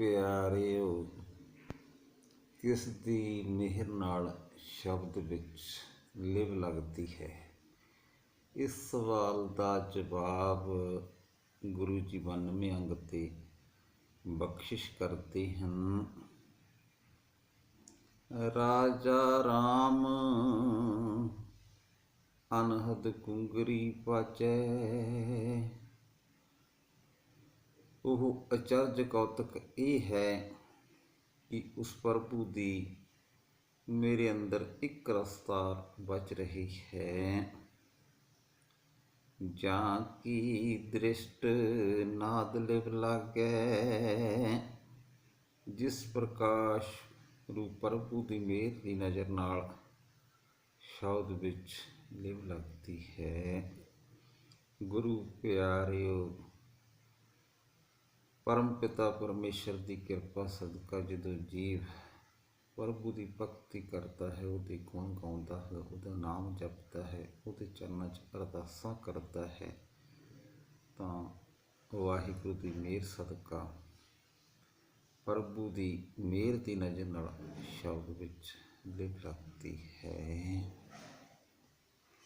ਪਿਆਰਿਓ ਕਿਸ ਦੀ ਮਿਹਰ ਨਾਲ ਸ਼ਬਦ ਵਿੱਚ ਲਿਵ ਲੱਗਦੀ ਹੈ? ਇਸ ਸਵਾਲ ਦਾ ਜਵਾਬ ਗੁਰੂ ਜੀ 92 ਅੰਗ ਤੇ ਬਖਸ਼ਿਸ਼ ਕਰਦੇ ਹਨ। ਰਾਜਾ ਰਾਮ, ਅਨਹਦ ਕੁੰਗਰੀ ਪਾਚੈ ਉਹ ਅਚਰਜ ਕੌਤਕ ਇਹ ਹੈ ਕਿ ਉਸ ਪ੍ਰਭੂ ਦੀ ਮੇਰੇ ਅੰਦਰ ਇੱਕ ਰਫਤਾਰ ਬਚ ਰਹੀ ਹੈ। ਜਾਂ ਕੀ ਦ੍ਰਿਸ਼ਟ ਨਾਦ ਲਿਵ ਲਾਗੈ? ਜਿਸ ਪ੍ਰਕਾਸ਼ ਰੂਪ ਪ੍ਰਭੂ ਦੀ ਮਿਹਰ ਦੀ ਨਜ਼ਰ ਨਾਲ ਸ਼ਬਦ ਵਿੱਚ ਲਿਵ ਲੱਗਦੀ ਹੈ। ਗੁਰੂ ਪਿਆਰਿਓ ਪਰਮ ਪਿਤਾ ਪਰਮੇਸ਼ਰ ਦੀ ਕਿਰਪਾ ਸਦਕਾ ਜਦੋਂ ਜੀਵ ਪ੍ਰਭੂ ਦੀ ਭਗਤੀ ਕਰਦਾ ਹੈ, ਉਹਦੇ ਗੁਣ ਗਾਉਂਦਾ ਹੈ, ਉਹਦਾ ਨਾਮ ਜਪਦਾ ਹੈ, ਉਹਦੇ ਚਰਨਾਂ 'ਚ ਅਰਦਾਸਾਂ ਕਰਦਾ ਹੈ, ਤਾਂ ਵਾਹਿਗੁਰੂ ਦੀ ਮਿਹਰ ਸਦਕਾ ਪ੍ਰਭੂ ਦੀ ਮਿਹਰ ਦੀ ਨਜ਼ਰ ਨਾਲ ਸ਼ਬਦ ਵਿੱਚ ਲਿਵ ਲੱਗਦੀ ਹੈ।